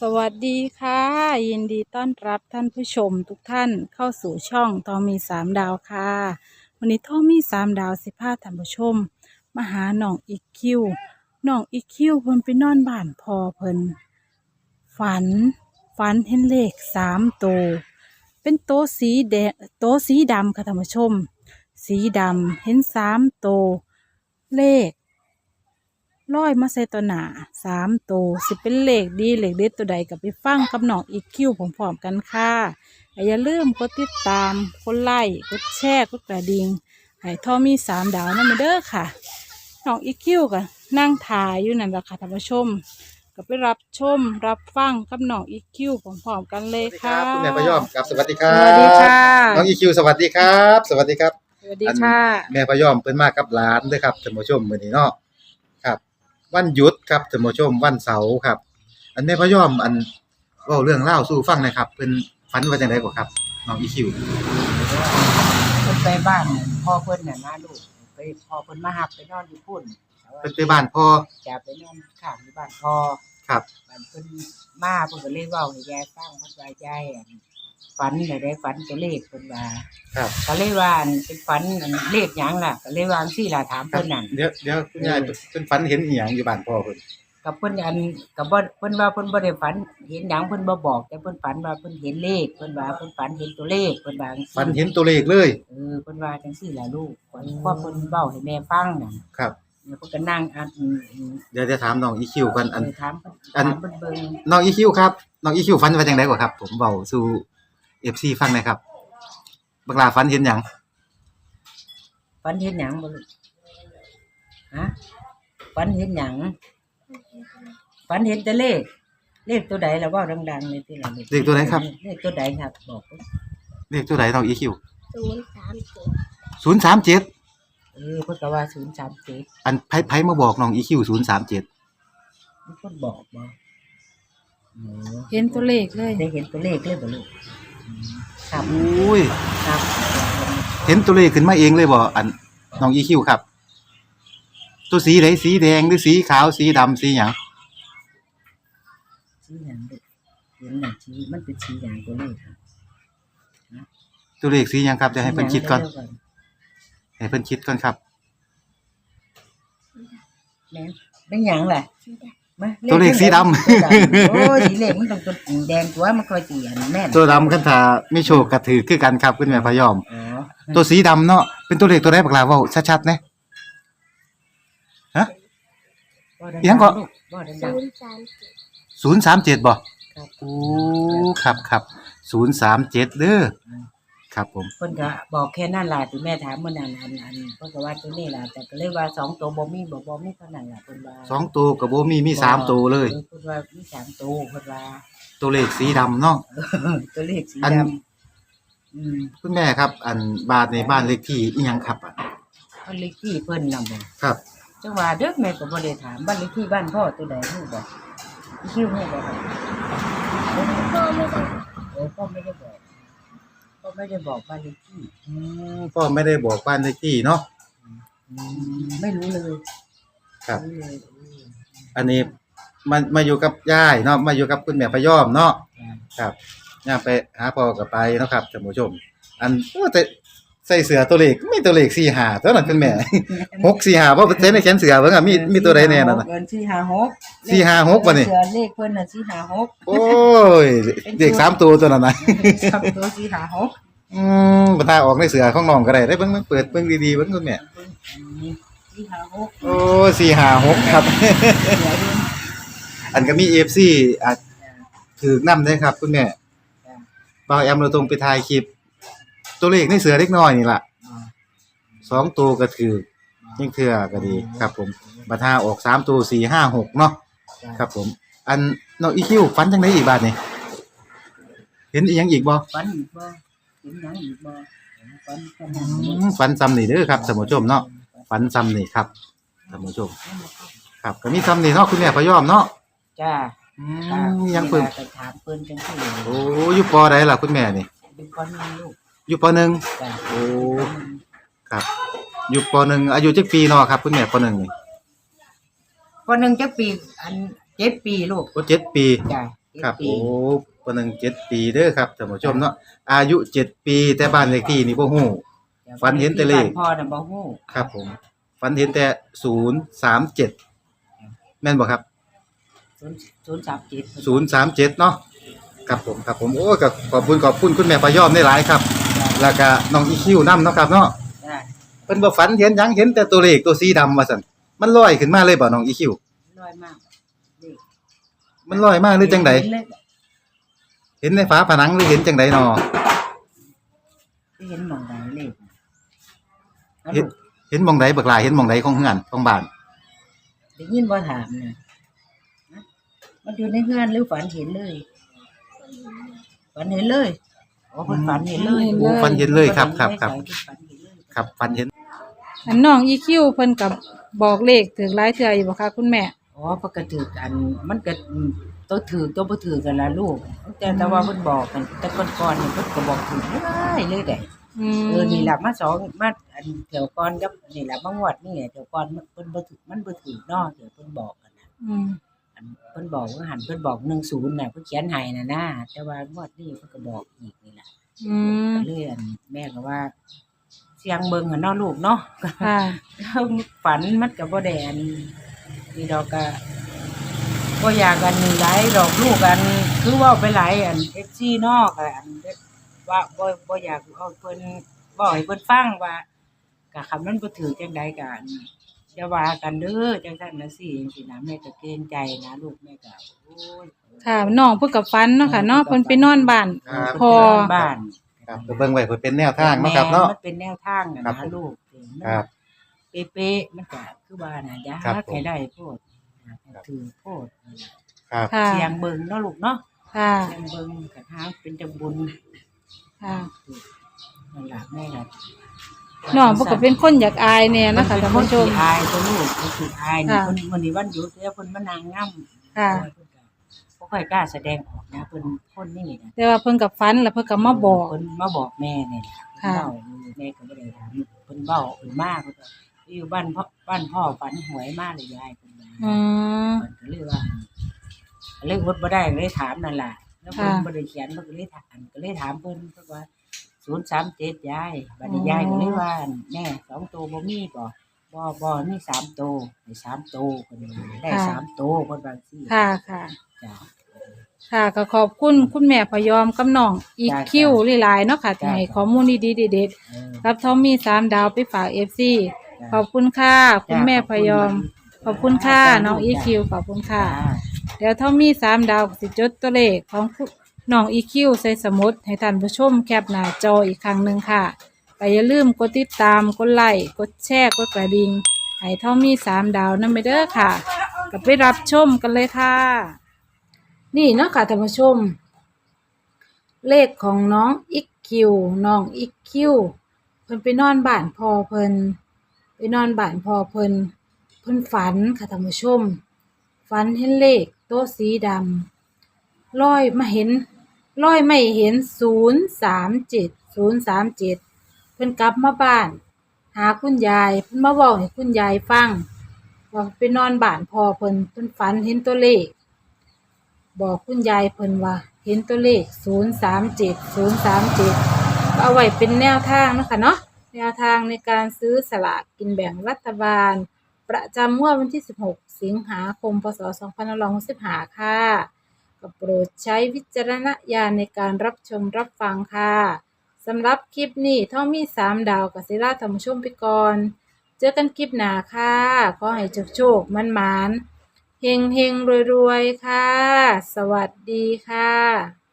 สวัสดีค่ะ ยินดีต้อนรับท่านผู้ชมทุกท่านเข้าสู่ช่องทอมีสามดาวค่ะ วันนี้ทอมีสามดาวสิพาท่านผู้ชม มาหาน้องอีคิวหนองอีคิวเพิ่นไปนอนบ้านพอเพิ่นฝัน ฝันเห็นเลขสามโต เป็นโตสีแดงโตสีดำค่ะท่านผู้ชม สีดำเห็นสามโต เลข ร้อยมาใส่ตัวหนาสามตัวสิเป็นเลขดีเลขเด็ดตัวใดกับไปฟังกับน้องอีกคิวพร้อมๆกันค่ะและอย่าลืมกดติดตามกดไลค์กดแชร์กดกระดิ่งให้ทอมีสามดาวนั่นมาเด้อค่ะน้องอีกคิวก็นั่งถ่ายอยู่นั่นแหละค่ะท่านผู้ชมก็ไปรับชมรับฟังกับน้องอีกคิวพร้อมๆกันเลยสวัสดีคค่ะรับคุณแม่พยอมครับสวัสดีคสรับวัสดีค่ะน้องอีคิวสวัสดีครับ สวัสดีครับสวัสดีค่ะแม่พยอมเพิ่นมากับหลานเด้อครับท่านผู้ชมมื้อนี้เนาะครับ วันหยุดครับท่านผู้ชมวันเสาร์ครับ อันแม่พยอมอันเว้าเรื่องเล่าวสู่ฟังหนะครับเพิ่นฝันว่าจังได๋บ่ครับน้องอีคิวเพิ่นไปบ้านนั่นพ่อเพิ่นน่ะนะลูกไปพ่อเพิ่นมาหับไปนอนอยู่พุ่นเพิ่นไปบ้านพ่อจะไปนอนข้างที่บ้านพ่อครับ บ้านเพิ่นมาเพิ่นก็เลยเว้าให้ยายฟังเพิ่นว่ายายอั่น ฝันได้ได้ฝันตัวเลขเพิ่นว่าครับ ก็เลยว่าอั่นเป็นฝันอันเลขหยังล่ะก็เลยว่าจังซี่ล่ะถามครัเพิ่บนนั่น เดี๋ยวเดี๋ยวคุณยายเพิ่นฝันเห็นอีหยังอยู่บ้านพ่อเพิ่นกับเพิ่นอันกับบ่เพิ่นว่าเพิ่นบ่ได้ฝันเห็นหยังเพิ่นบ่บอก แต่เพิ่นฝันว่าเพิ่นเห็นเลขเพิ่นว่าเพิ่นฝันเห็นตัวเลขเพิ่นว่าจังซี่ฝันเห็นตัวเลขเลย เออเพิ่นว่าจังซี่ล่ะลูกพ่อเพิ่นเว้าให้แม่ฟังน่ะครับ แล้วก็นั่งอ่านอืมอืมเดี๋ยวจะถามน้องอีคิวกันอัน เออถามเพิ่นอัน ถามเพิ่นเบิ่งน้องอีคิวครับน้องอีคิวฝันว่าจังได๋บ่ครับ ผมเว้าสู่ FC ฟังหน่อยครับบักหลาฝันเห็นหยังฝันเห็นหยังบ่ลูกฮะฝันเห็นหยังฝันเห็นแต่เลข เลขตัวใดล่ะเว้าดังๆเลยที่ล่ะเลขตัวไหนครับ เลขตัวใดครับ บอกเพิ่นเลขตัวใดน้องอีคิวศูนย์สามเจ็ด037เออเพิ่นก็ว่า037อันไผไผมาบอกน้องอีคิว037มีคนบอกบ่เออเห็นตัวเลขเลย ได้เห็นตัวเลขเลยบ่ลูกอืม ครับโอ้ยครับ เห็นตัวเลขขึ้นมาเองเลยบ่อันน้องอีคิวครับ ตัวสีไหนสีแดงหรือสีขาวสีดำสีหยังสีหยังลูกเห็นหยังสีมันเป็นสีหยังตัวเลขครับตัวเลขสีหยังครับจะให้เพิ่นคิดก่อนสีหยังให้เพิ่นคิดก่อนครับ แม่นเป็นหยังล่ะสีด มาตัวเลขสีดำ โอ้ยสีเหลืองมันต้องตัวแดงตัวมันค่อยสีอันแม่นตัวดำคันถ้ามีโชคก็ถือคือกันครับคุณแม่พะยอม อ๋อตัวสีดำเนาะเป็นตัวเลขตัวใดบักลาเว้าชัดๆนะ บ่ดัอิหยังก็ลูบ่ำดัง ศูนย์สามเจ็ด037บ่ๆครับ โอ้ครับครับ037เด้อ ครับผม เพิ่นก็บอกแค่นั้นล่ะที่แม่ถามเมื่อนั้นอันอันเพิ่นก็ว่าตัวนี้ล่ะแต่ก็เลยว่าสองตัวบ่มีบ่บ่มีเท่านั้นล่ะเพิ่นว่าสองตัวก็บ่มีมีสามตัวเลยออเพิ่นว่ามีสามตัวเพิ่นว่า ตัวเลขสีดำเนาะ ตัวเลขสีอัน ดำอืมคุณแม่ครับ อันบ้านในบ้านเลขที่อีหยังครับอะบ้านเลขที่เพิ่นนำบ่ครับ จังหว่าเด้อแม่ก็บ่ได้ถามบ้านเลขที่บ้านพ่อตัวใดฮู้บ่อีคิวฮู้บ่ครับพ่อไม่ได้เออพ่อไม่ได้บอก พ่อไม่ได้บอกบ้านเลขที่ อืมพ่อไม่ได้บอกบ้านเลขที่เนาะอืม ไม่รู้เลยครับ ไม่รู้เลยอืมอันนี้มามาอยู่กับยายเนาะมาอยู่กับคุณแม่พะยอมเนาะจ้ะครับย่าไปหาพ่อกับไปเนาะครับท่านผู้ชม อันโอ้แต่ ใส่เสื้อตัวเลขมีตัวเลข4 5ตัวนั้นคุณแม่6 4 5บ่เซ็นในแขนเสื้อเบิ่งอะมีมีตัวใดแน่นั่นน่ะเงินสี่ห้าหกสี่ห้าหกวะนี่เสือเลขเพิ่นน่ะสี่ห้าหกโอ้ยเลขสามตัวตัวนั้นน่ะสามตัวสี่ห้าหกอืมบ่ตาออกในเสื้อของน้องก็ได้ได้เบิ่งเบิ่งเปิดเบิ่งดีๆเบิ่งคุณแม่สี่ห้าหกโอ้4 5 6ครับเสือเดินอันก็มี FC อะถือนำได้ครับ คุณแม่จ้ะบ่าวแอมเราตรงไปถ่ายคลิป ตัวเลขในเสือเล็กน้อยนี่ล่ะอ่าสองตัวก็ถือยิ่งเทื่อก็ดีครับ ผมบัดหาออกสามตัวสี่ห้าหกเนาะจ้ะครับ ผม อันน้องอีคิวฝันจังไดอีกบาดนี่เห็นอีหยังอีกบ่ฝันอีกบ่เห็นหยังอีกบ่ฝันฝันหยังอือีกมฝันซ้ำนี่เด้อครับท่านผู้ชมเนาะฝันซ้ำนี่ครับท่านผู้ชม ครับก็มีซ้ำนี่เนาะคุณแม่พะยอมเนาะจ้าอืมยังเพิ่มไปถามเพิ่นจังซี่โอ้อยู่ปอใดล่ะคุณแม่นี่ เป็นคนนึงลูก อยู่ปอหนึ่งจ้าโอ้ครับ อยู่ปหนึ่งอายุจักปีเนาะครับคุณแม่ปหนึ่งนี่คนหนึงจักปีอันเจ็ดปีลูกก็เจ็ดปี จ้าเจ็ดครับปีโอ้ปหนึ่งเจ็ดปีเด้อครับท่านผู้ชมเนาะอายุเจ็ดปีแต่บ้านเลขที่นี่บ่ฮู้ฝันเห็นแต่เลข บ้าพ่อน่ะบ่ฮู้ครับผมฝันเห็นแต่ศูนย์สามเจ็ดแม่นบ่ครับ ศูนย์ศูนย์สามเจ็ดศูนย์สามเจ็ดเนาะครับผมครับผมโอ้ก็ขอบคุณขอบคุณคุณแม่ประยอมได้หลายครับ แล้วก็น้องอีคิวนํเนาะครับเนาะจ้ะเพิ่นบ่ฝันเห็นหยังเห็นแต่ตัวเลขตัวสีดำว่าซั่นมันลอยขึ้นมาเลยบ่น้องอีคิวน้อยมากเลขมันลอยมาหรือจังไดเห็นเลยเห็นในฝาผนังหรือเห็นจังไดเนาะเห็นหมองใดเลขเอาเห็นลูกเห็นหมองใดบักหลายเห็นหมองใดของเฮือนของบ้านได้ยินบ่ถามน่ะฮะมันอยู่ในเฮือนหรือฝันเห็นเลย ฝันเห็นเลย อ๋อเพิ่นฝันเห็นเลยเห็นโอ้เลยฝันเห็นเลยครับครับครับฝันเห็นเลยครับฝันเห็นอันน้องอีคิวเพิ่นกับบอกเลขถึงหลายเทื่ออยู่บ่คะคุณแม่ อ๋อปกติอันมันก็ตัวถือตัวบ่ถือกันละลูก แต่แต่ว่าเพิ่นบอกกันแต่ก่อนๆนี่เพิ่นก็บอกถือเลยเลยได้อืมเออนี่ล่ะมาสองมาอันเที่ยวก่อนกับนี่ล่ะมางวดนี่เที่ยวก่อนมันเพิ่นบ่ถือมันบ่ถือเนาะเดี๋ยวเพิ่นบอกกันนะอืมอัน เพิ่นบอกว่าหันเพิ่นบอก10น่ะเพิ่นเขียนให้น่ะนะแต่ว่างวดนี้เพิ่นก็บอกอีกนี่ล่ะอืมก็เลยอันแม่ก็ว่า เสียงเบิ่งหั่นเนาะลูกเนาะ ค่ะ ฝันมันก็บ่ได้อันนี่ดอกก็บ่อยากกันหลายดอกลูกกันคือเว้าไปหลายอัน FC เนาะก็อันว่าบ่บ่อยากเอาเพิ่นเว้าให้เพิ่นฟังว่าก็คำมันบ่ถือจังใดก็อัน อย่าว่ากันเด้อจังซั่นนะสิจังซี่นะแม่ก็เกรงใจนะลูกแม่ก็โอ้ยค่ะน้องเพิ่นกับฟันเนาะค่ะเนาะเพิ่นไปนอนบ้าน ครับพอ บ้านครับก็เบิ่งไว้เพื่อเป็นแนวทางเนาะครับเนาะมันเป็นแนวทางน่ะครับนะผมลูกครับ เป๊ะๆมันก็คือว่าน่ะอย่าครับหาผมใครได้โพดถือโพดครับค่ะเสียงเบิ่งเนาะลูกเนาะค่ะเสียงเบิ่งกะหาเป็นจังบุญ ค่ะ นั่นล่ะแม่ก็ น้องเพิ่นก็เป็นคนอยากอายแน่นะคะท่านผู้ชมเพิ่นขี้อายตัวลูกเพิ่นขี้อายนี่ค่ะเพิ่นวันนี้วันหยุดแล้วเพิ่นมานางงำค่ะ เพิ่นก็บ่ค่อยกล้าแสดงออกนะเพิ่นคนนี่นะแต่ว่าเพิ่นกับฟันแล้วเพิ่นก็มาบอก เพิ่นมาบอกแม่นี่ล่ะค่ะ เล่าแม่ก็บ่ได้ถามเพิ่นเว้าเพิ่นมาเพิ่นก็อยู่บ้านพ่อบ้านพ่อฝันหวยมาเลยยายเพิ่นว่า อืม มันก็เลยว่าเลยอดบ่ได้เลยถามนั่นล่ะแล้วเพิ่นค่ะ บ่ได้เขียนเพิ่นก็เลยถามก็เลยถามเพิ่นเพิ่นว่า 037ยายบัดนี้ยายก็เลยว่าแม่สองตัวบ่มีบ่บ่บ่มีสามตัวได้สามตัวเพิ่นว่าได้สามตัวเพิ่นว่าซี่ค่ะค่ะ จ้ะ ค่ะก็ขอบคุณคุณแม่พยอมกับน้องอีคิวหลายๆเนาะค่ะที่ให้ข้อมูลดีๆเด็ดเออๆรับทอมมี่สามดาวไปฝากเอฟซีจ้ะ ขอบคุณค่ะ คุณแม่พยอม ขอบคุณค่ะน้องอีคิวขอบคุณค่ะ จ้า เดี๋ยวทอมมี่สามดาวสิจดตัวเลขของผู้ น้องอีคิวใส่สมุดให้ท่านผู้ชมแคปหน้าจออีกครั้งหนึ่งค่ะก็อย่าลืมกดติดตาม กดไลค์ กดแชร์ กดกระดิ่งให้ท่อมมี่สามดาวนั่นไปเด้อค่ะก็ไปรับชมกันเลยค่ะ นี่เนาะค่ะท่านผู้ชม เลขของน้องอิกคิวน้องอิกคิวเพิ่นไปนอนบ้านพ่อเพิ่นไปนอนบ้านพ่อเพิ่นเพิ่นฝันค่ะท่านผู้ชมฝันเห็นเลขโต๊ะสีดำลอยมาเห็น ลอยไม่เห็นศูนย์สามเจ็ดศูนย์สามเจ็ดเพิ่นกลับมาบ้าน หาคุณยายเพิ่นมาบอกให้คุณยายฟังว่าไปนอนบ้านพ่อเพิ่นเพิ่นฝันเห็นตัวเลข บอกคุณยายเพิ่นว่า เห็นตัวเลข037 037เอาไว้เป็นแนวทางนะคะเนาะแนวทางในการซื้อสลากกินแบ่งรัฐบาล ประจำงวดวันที่ 16 สิงหาคม พศ 2565 ค่ะ ก็โปรดใช้วิจารณญาณในการรับชมรับฟังค่ะสำหรับคลิปนี้ท่อมีสามดาวกับศิลาธรรมชมพิกร เจอกันคลิปหน้าค่ะ ขอให้โชคโชคมันมานเฮงเฮงรวยรวยๆค่ะ สวัสดีค่ะ